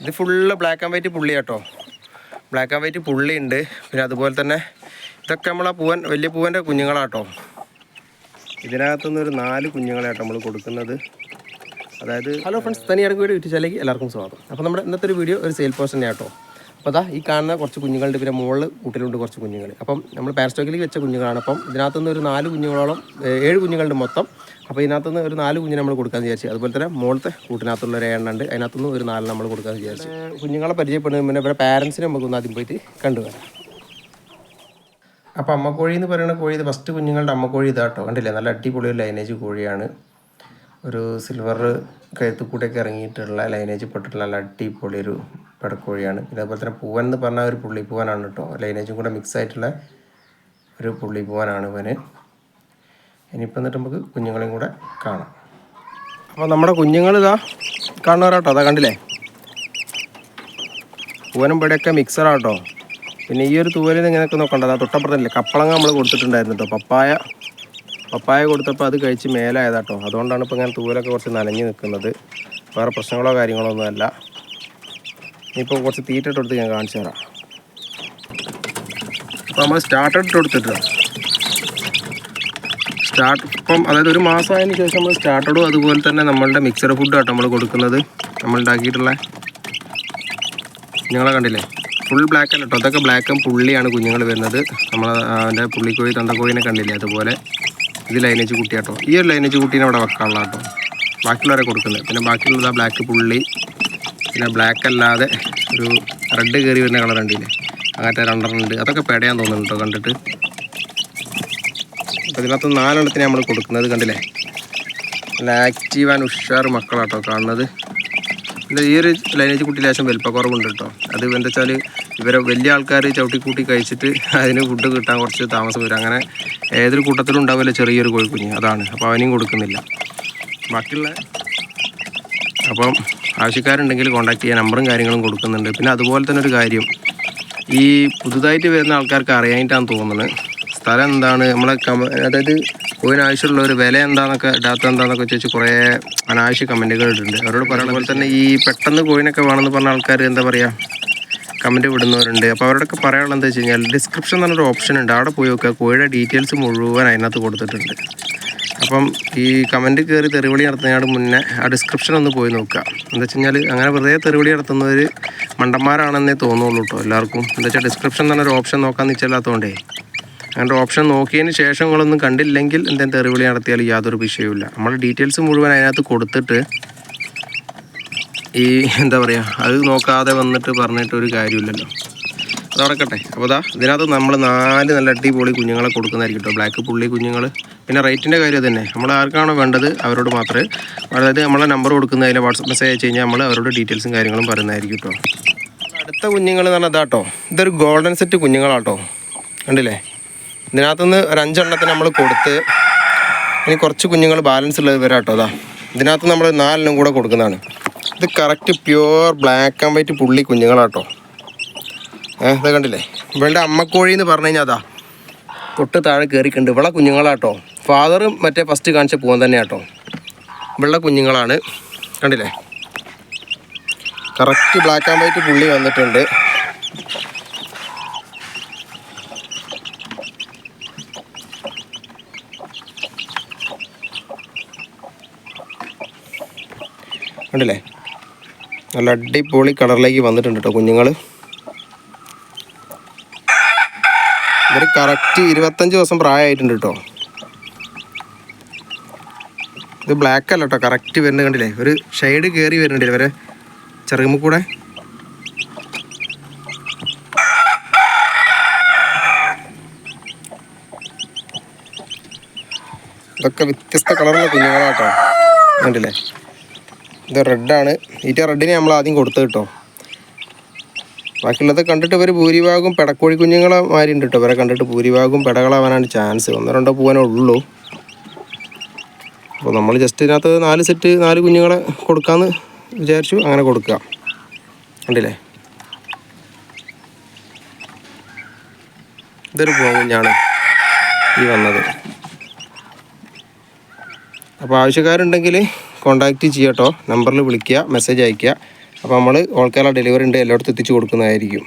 ഇത് full black and white പുള്ളി കേട്ടോ. ബ്ലാക്ക് ആൻഡ് വൈറ്റ് പുള്ളി ഉണ്ട് പിന്നെ അതുപോലെ തന്നെ ഇതൊക്കെ നമ്മളെ പൂവൻ വലിയ പൂവന്റെ കുഞ്ഞുങ്ങളാട്ടോ. ഇതിനകത്തുനിന്ന് ഒരു നാല് കുഞ്ഞുങ്ങളാട്ടോ നമ്മൾ കൊടുക്കുന്നത്. അതായത് ഹലോ ഫ്രണ്ട്സ് തനിയാർക്ക് വീഡിയോ യൂട്യൂബ് എല്ലാവർക്കും സ്വാഗതം. അപ്പോൾ നമ്മുടെ ഇന്നത്തെ ഒരു വീഡിയോ ഒരു സെയിൽ പേഴ്സൺ ആട്ടോ അപ്പോൾ അതാ ഈ കാണുന്ന കുറച്ച് കുഞ്ഞുങ്ങളുണ്ട് പിന്നെ മുകളിൽ കൂട്ടിലുണ്ട് കുറച്ച് കുഞ്ഞുങ്ങൾ. അപ്പം നമ്മൾ പാരസ്റ്റോക്കിലേക്ക് വെച്ച കുഞ്ഞുങ്ങളാണ്. അപ്പം ഇതിനകത്തുനിന്ന് ഒരു നാല് കുഞ്ഞുങ്ങളോളം ഏഴ് കുഞ്ഞുങ്ങളുണ്ട് മൊത്തം. അപ്പോൾ ഇതിനകത്തുനിന്ന് ഒരു നാല് കുഞ്ഞിനെ നമ്മൾ കൊടുക്കാമെന്ന് വിചാരിച്ചു. അതുപോലെ തന്നെ മുകളിലത്തെ കൂട്ടിനകത്തുള്ള ഒരു എണ്ണ ഉണ്ട്. അതിനകത്തുനിന്ന് ഒരു നാല് നമ്മൾ കൊടുക്കാമെന്ന് വിചാരിച്ചു. കുഞ്ഞുങ്ങളെ പരിചയപ്പെടുന്നതിന് പിന്നെ ഇവരെ പാരൻസിനെ നമുക്കൊന്ന് ആദ്യം പോയിട്ട് കണ്ടുവരാം. അപ്പോൾ അമ്മക്കോഴി എന്ന് പറയുന്ന കോഴി ഇത് ഫസ്റ്റ് കുഞ്ഞുങ്ങളുടെ അമ്മക്കോഴി ഇതാട്ടോ കണ്ടില്ലേ? നല്ല അടിപൊളി ഒരു ലൈനേജ് കോഴിയാണ്. ഒരു സിൽവർ കഴുത്തുകൂടെയൊക്കെ ഇറങ്ങിയിട്ടുള്ള ലൈനേജ് പെട്ടിട്ടുള്ള നല്ല അടിപൊളി ഒരു പെടക്കോഴിയാണ്. ഇതേപോലെ തന്നെ പൂവൻ എന്ന് പറഞ്ഞാൽ ഒരു പുള്ളിപ്പൂവനാണ് കേട്ടോ. ലൈനേജും കൂടെ മിക്സ് ആയിട്ടുള്ള ഒരു പുള്ളിപ്പൂവനാണ് ഇവന്. ഇനിയിപ്പോൾ എന്നിട്ട് നമുക്ക് കുഞ്ഞുങ്ങളെയും കൂടെ കാണാം. അപ്പോൾ നമ്മുടെ കുഞ്ഞുങ്ങൾ ഇതാ കാണുന്നവരാട്ടോ അതാ കണ്ടില്ലേ? പൂവനും ഇവിടെയൊക്കെ മിക്സറാട്ടോ പിന്നെ ഈ ഒരു തൂവലിൽ നിന്ന് ഇങ്ങനെയൊക്കെ നോക്കണ്ട. അതാ തൊട്ടപ്പുറത്തല്ലേ? കപ്പളങ്ങ നമ്മൾ കൊടുത്തിട്ടുണ്ടായിരുന്നു കേട്ടോ. പപ്പായ. പപ്പായ കൊടുത്തപ്പോൾ അത് കഴിച്ച് മേലായതാട്ടോ അതുകൊണ്ടാണ് ഇപ്പോൾ ഇങ്ങനെ തൂവലൊക്കെ കുറച്ച് നനഞ്ഞ് നിൽക്കുന്നത്. വേറെ പ്രശ്നങ്ങളോ കാര്യങ്ങളോ ഒന്നുമല്ല. ഇനിയിപ്പോൾ കുറച്ച് തീറ്റ ഇട്ട് കൊടുത്ത് ഞാൻ കാണിച്ചു തരാം. അപ്പോൾ നമ്മൾ സ്റ്റാർട്ടർ ഇട്ട് കൊടുത്തിട്ടോ സ്റ്റാർട്ട് ഇപ്പം അതായത് ഒരു മാസമായതിനു ശേഷം നമ്മൾ സ്റ്റാർട്ടറും അതുപോലെ തന്നെ നമ്മളുടെ മിക്സഡ് ഫുഡും ആട്ടോ നമ്മൾ കൊടുക്കുന്നത്. നമ്മൾ ഉണ്ടാക്കിയിട്ടുള്ള കുഞ്ഞുങ്ങളെ കണ്ടില്ലേ? ഫുൾ ബ്ലാക്ക് അല്ല കേട്ടോ അതൊക്കെ ബ്ലാക്കും പുള്ളിയാണ് കുഞ്ഞുങ്ങൾ വരുന്നത്. നമ്മൾ അതിന്റെ പുള്ളിക്കോഴി തന്തക്കോഴിനെ കണ്ടില്ലേ? അതുപോലെ ഇത് ലൈനേജ് കുട്ടിയാട്ടോ ഈ ഒരു ലൈനേജ് കുട്ടീനെ അവിടെ വെക്കാനുള്ള കേട്ടോ ബാക്കിയുള്ളവരെ കൊടുക്കുന്നത്. പിന്നെ ബാക്കിയുള്ളത് ആ ബ്ലാക്ക് പുള്ളി. പിന്നെ ബ്ലാക്ക് അല്ലാതെ ഒരു റെഡ് കയറി വരുന്ന കളർ ഉണ്ടല്ലേ അങ്ങനത്തെ രണ്ടെണ്ണം ഉണ്ട് അതൊക്കെ പേടയാൻ തോന്നുന്നുണ്ടോ കണ്ടിട്ട്. അപ്പോൾ ഇതിനകത്ത് നാലെണ്ണത്തിന് നമ്മൾ കൊടുക്കുന്നത് കണ്ടില്ലേ? നല്ല ആക്റ്റീവ് ആൻഡ് ഉഷാർ മക്കളാട്ടോ കാണുന്നത്. പിന്നെ ഈ ഒരു ലൈനേജ് കുട്ടി ലേശം വലിപ്പക്കുറവുണ്ട് കേട്ടോ അത് എന്താ വെച്ചാൽ ഇവരെ വലിയ ആൾക്കാർ ചവിട്ടിക്കൂട്ടി കഴിച്ചിട്ട് അതിന് ഫുഡ് കിട്ടാൻ കുറച്ച് താമസം വരും. അങ്ങനെ ഏതൊരു കൂട്ടത്തിലും ഉണ്ടാവില്ല ചെറിയൊരു കോഴിക്കുഞ്ഞ്. അതാണ്. അപ്പോൾ അവനെയും കൊടുക്കുന്നില്ല. ബാക്കിയുള്ള അപ്പം ആവശ്യക്കാരുണ്ടെങ്കിൽ കോൺടാക്ട് ചെയ്യാൻ നമ്പറും കാര്യങ്ങളും കൊടുക്കുന്നുണ്ട്. പിന്നെ അതുപോലെ തന്നെ ഒരു കാര്യം. ഈ പുതുതായിട്ട് വരുന്ന ആൾക്കാർക്ക് അറിയാനായിട്ടാണ് തോന്നുന്നത് സ്ഥലം എന്താണ്? നമ്മളെ അതായത് കോയിന് ആവശ്യമുള്ള ഒരു വില എന്താണെന്നൊക്കെ ഡാറ്റ എന്താണെന്നൊക്കെ ചോദിച്ച് കുറേ അനാവശ്യ കമന്റുകൾ ഇട്ടിട്ടുണ്ട് അവരോട് പറയുന്ന പോലെ തന്നെ ഈ പെട്ടെന്ന് കോയിനൊക്കെ വേണമെന്ന് പറഞ്ഞ ആൾക്കാർ എന്താ പറയുക കമന്റ് വിടുന്നവരുണ്ട് അപ്പോൾ അവരോടൊക്കെ പറയാനുള്ളത് എന്താ വെച്ച് കഴിഞ്ഞാൽ ഡിസ്ക്രിപ്ഷൻ എന്നൊരു ഓപ്ഷൻ ഉണ്ട്. അവിടെ പോയി നോക്കുക. കോഴിയുടെ ഡീറ്റെയിൽസ് മുഴുവൻ അതിനകത്ത് കൊടുത്തിട്ടുണ്ട്. അപ്പം ഈ കമന്റ് കയറി തെറിവിളി നടത്തുന്നതിനോട് മുന്നേ ആ ഡിസ്ക്രിപ്ഷൻ ഒന്ന് പോയി നോക്കുക. എന്താ വെച്ച് കഴിഞ്ഞാൽ അങ്ങനെ വെറുതെ തെറിവിളി നടത്തുന്നവർ മണ്ടന്മാരാണെന്നേ തോന്നുള്ളൂ കേട്ടോ എല്ലാവർക്കും. എന്താ വെച്ചാൽ ഡിസ്ക്രിപ്ഷൻ എന്ന് പറഞ്ഞൊരു ഓപ്ഷൻ നോക്കാൻ നിച്ചല്ലാത്തതുകൊണ്ടേ അങ്ങനെ ഓപ്ഷൻ നോക്കിയതിന് ശേഷം നിങ്ങളൊന്നും കണ്ടില്ലെങ്കിൽ എന്തെങ്കിലും തെറിവിളി നടത്തിയാൽ യാതൊരു വിഷയവുമില്ല. നമ്മൾ ഡീറ്റെയിൽസ് മുഴുവൻ അതിനകത്ത് കൊടുത്തിട്ട് ഈ എന്താ പറയുക അത് നോക്കാതെ വന്നിട്ട് പറഞ്ഞിട്ട് ഒരു കാര്യമില്ലല്ലോ. അത് അപ്പോൾ അതാ ഇതിനകത്ത് നമ്മൾ നാല് നല്ല അടിപൊളി കുഞ്ഞുങ്ങളെ കൊടുക്കുന്നതായിരിക്കും കേട്ടോ ബ്ലാക്ക് പുള്ളി കുഞ്ഞുങ്ങൾ പിന്നെ റേറ്റിന്റെ കാര്യം തന്നെ നമ്മൾ ആർക്കാണോ വേണ്ടത് അവരോട് മാത്രമേ. അതായത് നമ്മളെ നമ്പർ കൊടുക്കുന്നതിൽ വാട്സപ്പ് മെസ്സേജ് അയച്ചു കഴിഞ്ഞാൽ നമ്മൾ അവരോട് ഡീറ്റെയിൽസും കാര്യങ്ങളും പറയുന്നതായിരിക്കും കേട്ടോ അടുത്ത കുഞ്ഞുങ്ങൾ എന്ന് പറഞ്ഞാൽ ഇതാട്ടോ ഇതൊരു ഗോൾഡൻ സെറ്റ് കുഞ്ഞുങ്ങളാട്ടോ കണ്ടില്ലേ? ഇതിനകത്തുനിന്ന് ഒരു അഞ്ചെണ്ണത്തിന് നമ്മൾ കൊടുത്ത് ഇനി കുറച്ച് കുഞ്ഞുങ്ങൾ ബാലൻസ് ഉള്ളത് വരാം കേട്ടോ അതാ ഇതിനകത്ത് നമ്മൾ നാലെണ്ണം കൂടെ കൊടുക്കുന്നതാണ്. ഇത് correct pure black and white പുള്ളി കുഞ്ഞുങ്ങളാട്ടോ ഏഹ് ഇത് കണ്ടില്ലേ? ഇവളുടെ അമ്മക്കോഴി എന്ന് പറഞ്ഞു കഴിഞ്ഞാൽ അതാ. തൊട്ട് താഴെ കയറിക്കുണ്ട് ഇവളെ കുഞ്ഞുങ്ങളാട്ടോ. ഫാദറും മറ്റേ ഫസ്റ്റ് കാണിച്ച പോകാൻ തന്നെ തന്നെയാട്ടോ. ഇവളുടെ കുഞ്ഞുങ്ങളാണ്. കണ്ടില്ലേ? കറക്റ്റ് ബ്ലാക്ക് ആൻഡ് വൈറ്റ് പുള്ളി വന്നിട്ടുണ്ട്. കണ്ടില്ലേ? നല്ല അടിപൊളി കളറിലേക്ക് വന്നിട്ടുണ്ട് കേട്ടോ കുഞ്ഞുങ്ങൾ ഇവർ കറക്റ്റ് ഇരുപത്തഞ്ച് ദിവസം പ്രായമായിട്ടുണ്ട് കേട്ടോ. ഇത് ബ്ലാക്ക് അല്ല കേട്ടോ കറക്റ്റ് വരുന്നത് കണ്ടില്ലേ? ഒരു ഷെയ്ഡ് കയറി വരുന്നുണ്ട് ഇവരെ? ചെറുകുമ്പോൾ കൂടെ? ഇതൊക്കെ വ്യത്യസ്ത കളറുള്ള കുഞ്ഞുങ്ങളാട്ടോ. കണ്ടില്ലേ? ഇത് റെഡാണ് ഈറ്റ റെഡിന് നമ്മൾ ആദ്യം കൊടുത്തത് കേട്ടോ. ബാക്കിയുള്ളത് കണ്ടിട്ട് ഇവർ ഭൂരിഭാഗം പെടക്കോഴി കുഞ്ഞുങ്ങളെ മാരി ഉണ്ട് കേട്ടോ. ഇവരെ കണ്ടിട്ട് ഭൂരിഭാഗം പെടകളാവാനാണ് ചാൻസ് ഒന്നോ രണ്ടോ പോകാനേ ഉള്ളൂ. അപ്പോൾ നമ്മൾ ജസ്റ്റ് ഇതിനകത്ത് നാല് സെറ്റ് നാല് കുഞ്ഞുങ്ങളെ കൊടുക്കാമെന്ന് വിചാരിച്ചു. അങ്ങനെ കൊടുക്കുക കണ്ടില്ലേ? ഇതൊരു കുഞ്ഞാണ് ഈ വന്നത്. അപ്പോൾ ആവശ്യക്കാരുണ്ടെങ്കിൽ കോണ്ടാക്റ്റ് ചെയ്യാം കേട്ടോ നമ്പറിൽ വിളിക്കുക മെസ്സേജ് അയയ്ക്കുക അപ്പോൾ നമ്മൾ ഓൾ കേരള ഡെലിവറി ഉണ്ട് എല്ലായിടത്തും എത്തിച്ചു കൊടുക്കുന്നതായിരിക്കും.